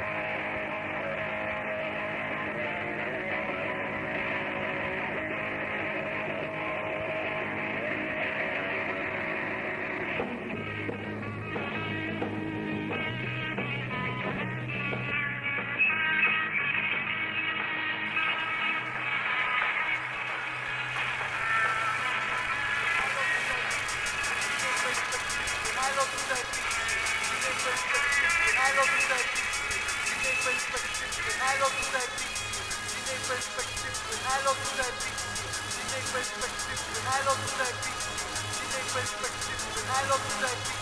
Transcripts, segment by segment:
Yeah. perspective, I love to that big Delay perspective, I love to that big Delay perspective, I love to that big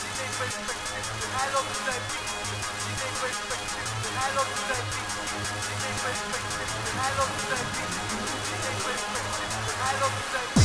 Delay perspective, I love to that big Delay perspective, I love to that big Delay perspective, I love to that big Delay perspective, I love to that big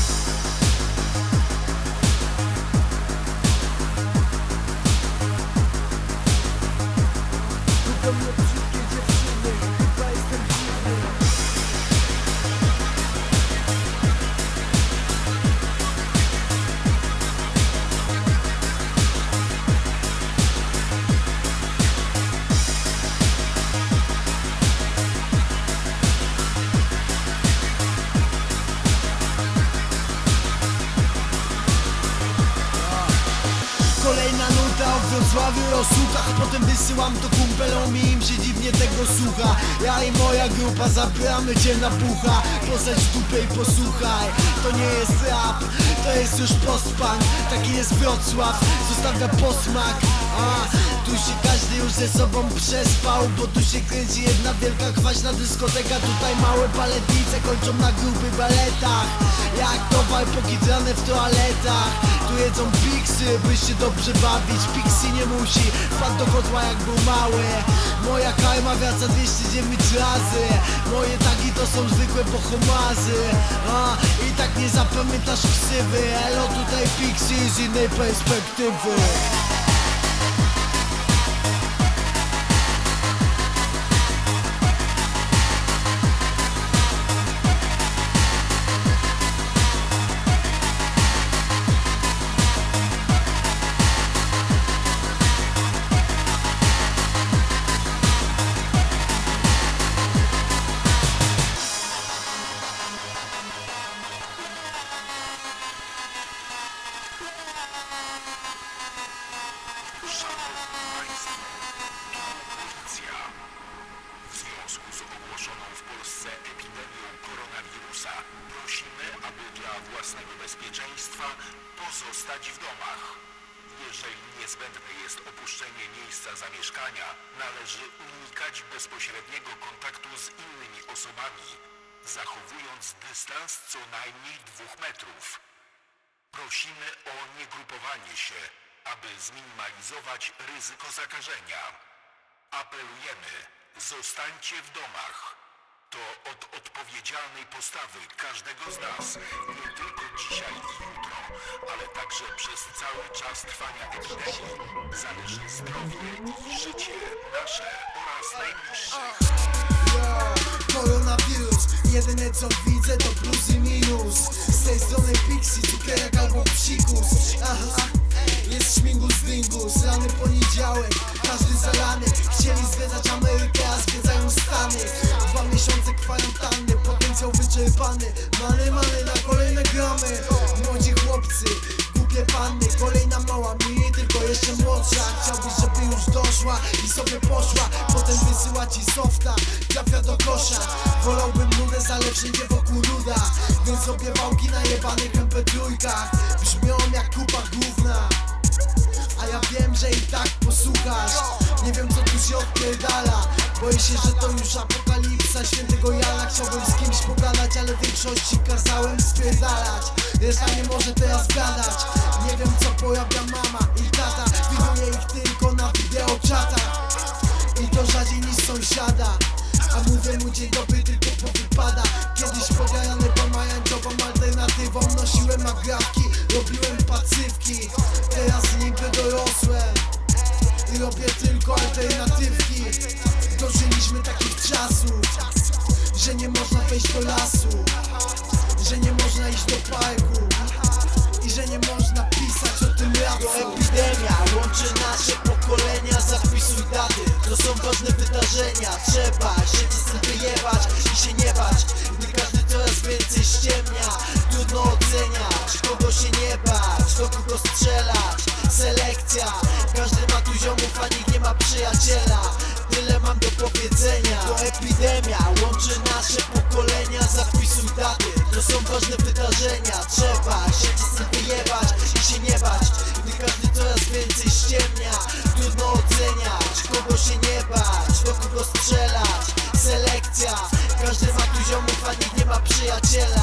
słucha. Ja i moja grupa zabieramy cię na pucha. Posadź dupę i posłuchaj. To nie jest rap, to jest już postpunk Taki jest Wrocław, zostawia posmak a, tu się każdy już ze sobą przespał Bo tu się kręci jedna wielka kwaśna dyskoteka. Tutaj małe baletnice kończą na grubych baletach. Jak towar pokitrane w toaletach. Tu jedzą piksy, by się dobrze bawić. Pixie nie musi, wpadł do kotła jak był mały. Moja karma wraca 209 razy. Moje tagi to są zwykłe bohomazy A, I tak nie zapamiętasz ksywy. Elo tutaj Pixie z innej perspektywy w domach. Jeżeli niezbędne jest opuszczenie miejsca zamieszkania, należy unikać bezpośredniego kontaktu z innymi osobami, zachowując dystans co najmniej dwóch metrów. Prosimy o niegrupowanie się, aby zminimalizować ryzyko zakażenia. Apelujemy, zostańcie w domach. To od odpowiedzialnej postawy każdego z nas, nie tylko dzisiaj i jutro, ale także przez cały czas trwania epidemii, zależy zdrowie i życie nasze oraz najbliższych. Koronawirus, jedyne co widzę to plus i minus. Z tej strony Pixie, cukierek albo psikus. Aha, jest śmigus dingus, rany poniedziałek, każdy zalany. Chcieli zwiedzać Amerykę, a zwiedzają Stany. Dwa miesiące kwarantanny, potencjał wyczerpany. Many, many na kolejne gramy. Młodzi chłopcy, głupie panny. Kolejna mała mi, tylko jeszcze młodsza. Chciałbyś, żeby już doszła i sobie poszła. Potem wysyła ci softa, trafia do kosza. Wolałbym nudę, ale wszędzie wokół ruda Więc sobie wałki na jebanych mp3 Brzmią jak kupa gówna a ja wiem, że i tak posłuchasz. Nie wiem co tu się odpierdala. Boję się, że to już apokalipsa świętego Jana. Chciałbym z kimś pogadać, ale większości kazałem spierdalać. Reszta nie może teraz gadać. Nie wiem co pojawia mama i tata. Widuję ich tylko na wideoczatach I to rzadziej niż sąsiada a mówię mu dzień dobry tylko powypada Kiedyś pogarany pomarańczową alternatywą Nosiłem nagrabki, robiłem pacywki. Teraz niby dorosłem I robię tylko alternatywki. Dożyliśmy takich czasów Że nie można wejść do lasu Że nie można iść do parku I że nie można pisać o tym rapu. Epidemia łączy nasze pokolenia Zapisuj daty. To są ważne wydarzenia Trzeba się nie bać Do kogo strzelać. Selekcja, każdy ma tu ziomów, a nikt nie ma przyjaciela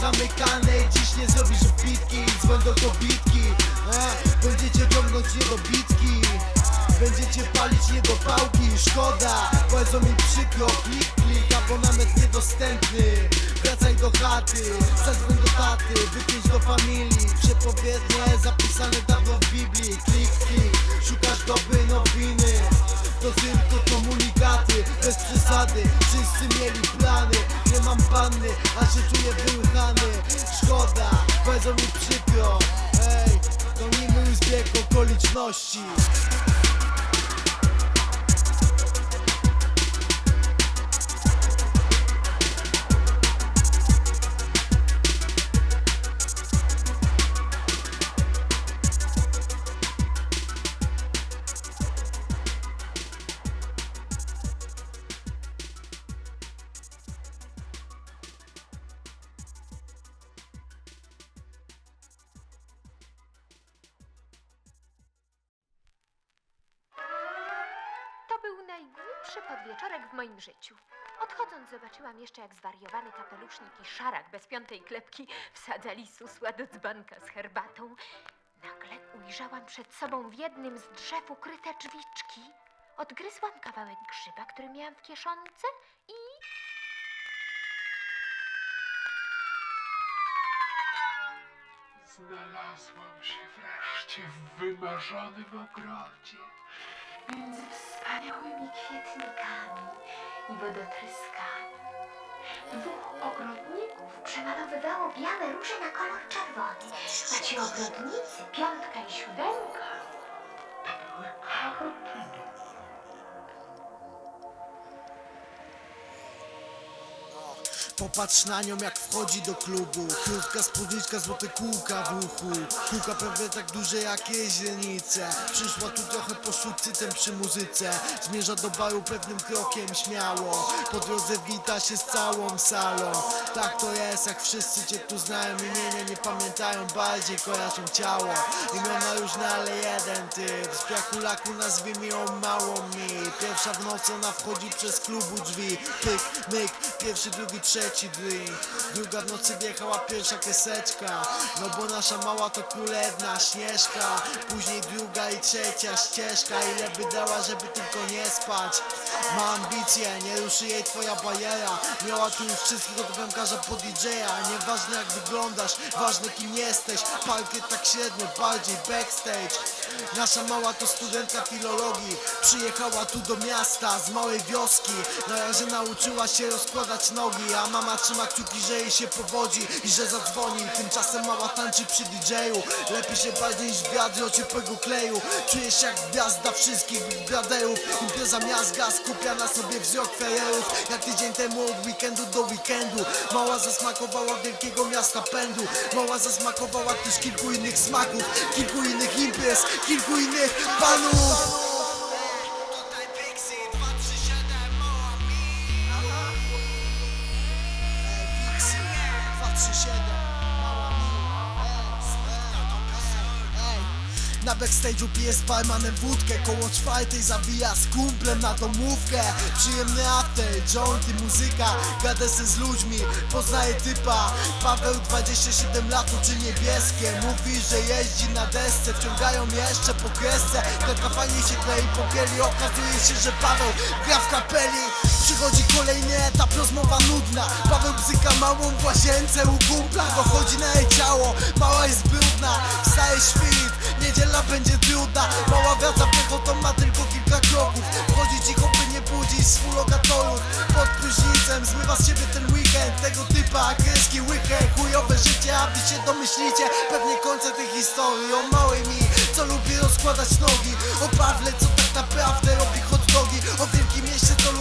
Pozamykanej dziś nie zrobisz wbitki. Dzwoń do kobitki. Będziecie ciągnąć do bitki. Będziecie palić do pałki. Szkoda, bardzo mi przykro. Klik, klik, abonament niedostępny. Wracaj do chaty, zadzwoń do taty. Wypięć do familii Przepowiednie zapisane dawno w Biblii. Klik, klik, szukasz doby nowiny. To tylko komunikaty, bez przesady. Wszyscy mieli plany, nie mam panny A się czuję Szkoda, bardzo mi przykro Ej, to miły zbieg okoliczności najgłupszy podwieczorek w moim życiu. Odchodząc zobaczyłam jeszcze, jak zwariowany kapelusznik i szarak bez piątej klepki wsadzali susła do dzbanka z herbatą. Nagle ujrzałam przed sobą w jednym z drzew ukryte drzwiczki. Odgryzłam kawałek grzyba, który miałam w kieszonce i... Znalazłam się wreszcie w wymarzonym ogrodzie. Między wspaniałymi kwietnikami i wodotryskami. Dwóch ogrodników przemalowywało białe róże na kolor czerwony, a ci ogrodnicy, piątka i siódemka, Popatrz na nią jak wchodzi do klubu. Krótka spódniczka, złote kółka w uchu. Kółka prawie tak duże jak jej źrenice Przyszła tu trochę poszuć cytem przy muzyce. Zmierza do baru pewnym krokiem śmiało. Po drodze wita się z całą salą. Tak to jest jak wszyscy cię tu znają. Imienia nie pamiętają, bardziej kojarzą ciało. Imiona różne, ale jeden typ. Z piachu laku nazwijmy ją małą mi. Pierwsza w nocy ona wchodzi przez klubu drzwi. Pyk, myk, pierwszy, drugi, trzeci drink Druga w nocy wjechała pierwsza keseczka No bo nasza mała to królewna Śnieżka. Później druga i trzecia ścieżka. Ile by dała, żeby tylko nie spać? Ma ambicje, nie ruszy jej twoja bajera. Miała tu już wszystkiego do pękarza po DJ-a. Nieważne jak wyglądasz, ważne kim jesteś. Parkiet tak średnio, bardziej backstage Nasza mała to studentka filologii. Przyjechała tu do miasta z małej wioski. Na razie nauczyła się rozkładać nogi A mama trzyma kciuki, że jej się powodzi I że zadzwoni. Tymczasem mała tańczy przy DJ-u. Lepiej się bardziej niż wiatr od ciepłego kleju. Czujesz jak gwiazda wszystkich braderów Impreza miazga skupia na sobie wzrok fererów Jak tydzień temu od weekendu do weekendu. Mała zasmakowała wielkiego miasta pędu. Mała zasmakowała też kilku innych smaków Kilku innych imprez, kilku innych panów Na backstage'u pije z barmanem wódkę Koło czwartej zawija z kumplem na domówkę. Przyjemny after, jointy, muzyka Gadę se z ludźmi, poznaję typa. Paweł 27 lat uczy niebieskie. Mówi, że jeździ na desce Wciągają jeszcze po kresce. Taka fajnie się klei po kieli Okazuje się, że Paweł gra w kapeli. Przychodzi kolejny etap, rozmowa nudna. Paweł bzyka małą w łazience u kumpla Dochodzi na jej ciało, mała jest brudna. Wstaje świt, niedziela będzie trudna Mała wraca piechotą, ma tylko kilka kroków. Wchodzi cicho, by nie budzić współlokatorów Pod prysznicem zmywa z siebie ten weekend. Tego typa, kreski, łychę, chujowe życie A wy się domyślicie, pewnie końca tej historii. O małej mi, co lubi rozkładać nogi. O Pawle, co tak naprawdę robi hot dogi. O wielkim mieście, co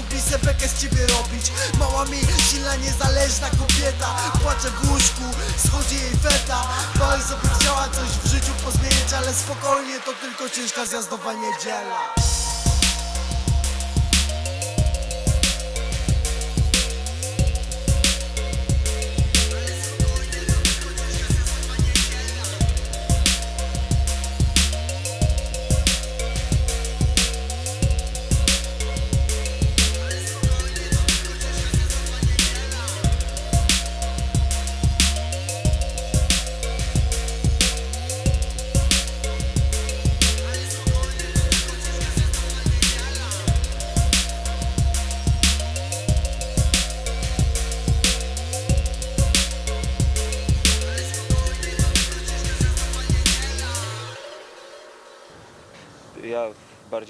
sebekę z ciebie robić Mała mi, silna, niezależna kobieta. Płacze w łóżku, schodzi jej feta. Bardzo by chciała coś w życiu pozmienić Ale spokojnie, to tylko ciężka zjazdowa niedziela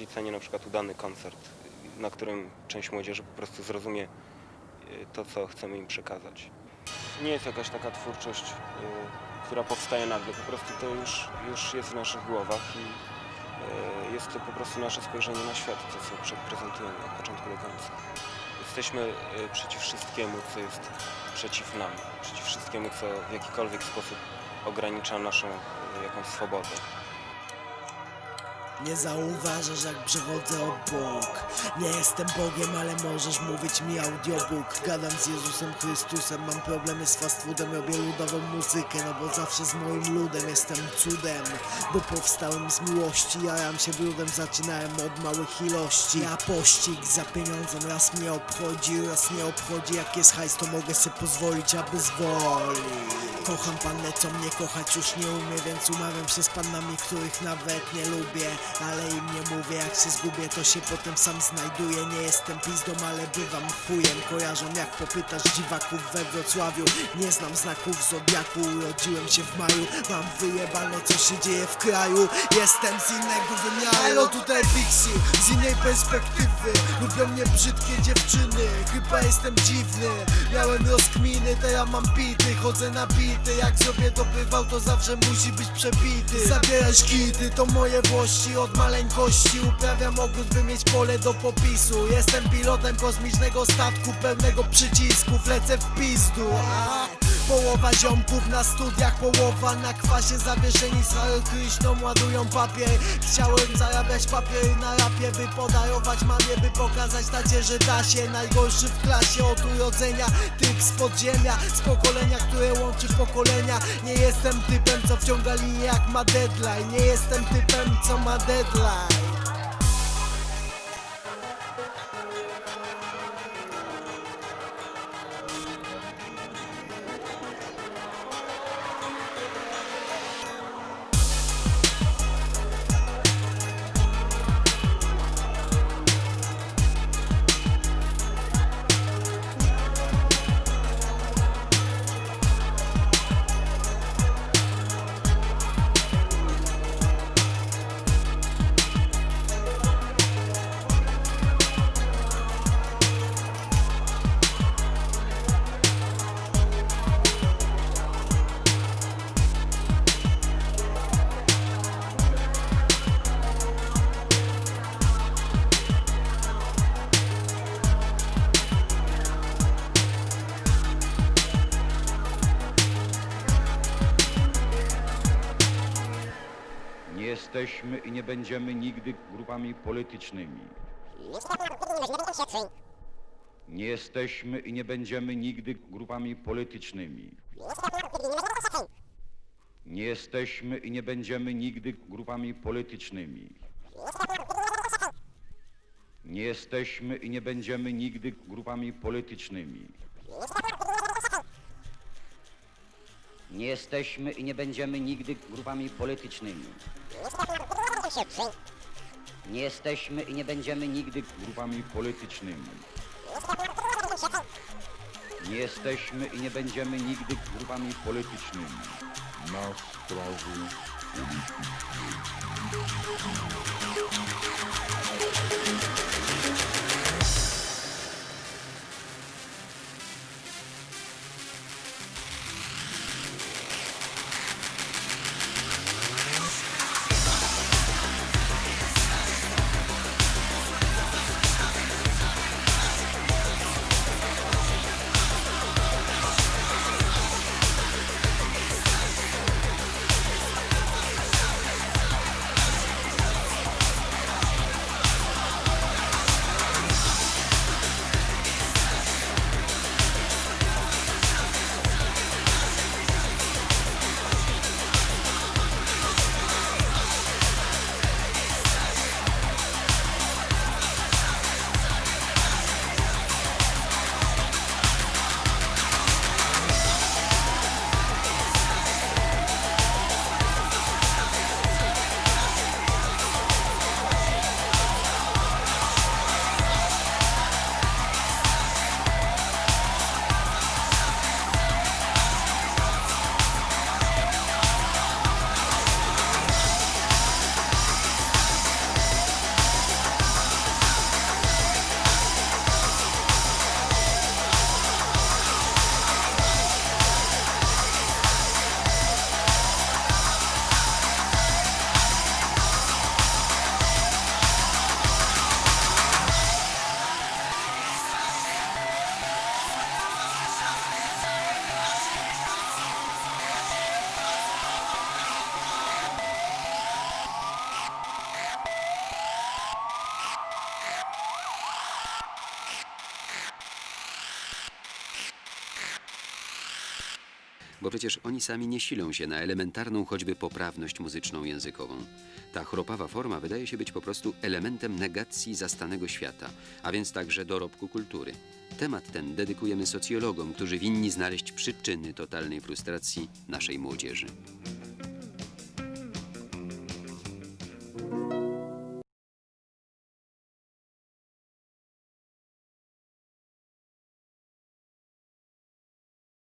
bardziej cenię na przykład udany koncert, na którym część młodzieży po prostu zrozumie y, to, co chcemy im przekazać. Nie jest jakaś taka twórczość, y, która powstaje nagle, po prostu to już, już jest w naszych głowach i y, jest to po prostu nasze spojrzenie na świat, to co prezentujemy od początku do końca. Jesteśmy przeciw wszystkiemu, co jest przeciw nam, przeciw wszystkiemu, co w jakikolwiek sposób ogranicza naszą jakąś swobodę. Nie zauważasz jak przechodzę obok. Nie jestem Bogiem, ale możesz mówić mi audiobook. Gadam z Jezusem Chrystusem Mam problemy z fast foodem Robię ludową muzykę No bo zawsze z moim ludem jestem cudem. Bo powstałem z miłości Jaram się brudem, zaczynałem od małych ilości. Ja pościg za pieniądzem Raz mnie obchodzi, raz nie obchodzi. Jak jest hajs, to mogę sobie pozwolić, aby zwoli Kocham pannę, co mnie kochać już nie umie Więc umawiam się z pannami, których nawet nie lubię Ale im nie mówię, jak się zgubię To się potem sam znajduję. Nie jestem pizdą, ale bywam chujem. Kojarzą jak popytasz dziwaków we Wrocławiu. Nie znam znaków zodiaku Urodziłem się w maju. Mam wyjebane, co się dzieje w kraju. Jestem z innego wymiaru. Elo, tutaj Pixie, z innej perspektywy. Lubią mnie brzydkie dziewczyny Chyba jestem dziwny. Miałem rozkminy, teraz mam pity Chodzę na bity, jak sobie dobywał To zawsze musi być przebity. Zabierać kity, to moje włości Od maleńkości. Uprawiam ogród By mieć pole do popisu. Jestem pilotem kosmicznego statku Pełnego przycisków, lecę w pizdu. A, Połowa ziomków na studiach, połowa na kwasie Zawieszeni z kryśną ładują papier. Chciałem zarabiać papier na rapie By podarować mamie, by pokazać tacie, że da się Najgorszy w klasie od urodzenia. Typ z podziemia, z pokolenia, które łączy pokolenia. Nie jestem typem, co wciąga linię jak ma deadline. Nie jestem typem, co ma deadline jesteśmy i nie będziemy nigdy grupami politycznymi. Nie jesteśmy i nie będziemy nigdy grupami politycznymi. Nie jesteśmy i nie będziemy nigdy grupami politycznymi. Nie jesteśmy i nie będziemy nigdy grupami politycznymi. Nie jesteśmy i nie będziemy nigdy grupami politycznymi. Nie jesteśmy i nie będziemy nigdy Grupami politycznymi. Nie jesteśmy i nie będziemy nigdy grupami politycznymi. Na sprawy Bo przecież oni sami nie silą się na elementarną choćby poprawność muzyczną językową. Ta chropawa forma wydaje się być po prostu elementem negacji zastanego świata, a więc także dorobku kultury. Temat ten dedykujemy socjologom, którzy winni znaleźć przyczyny totalnej frustracji naszej młodzieży.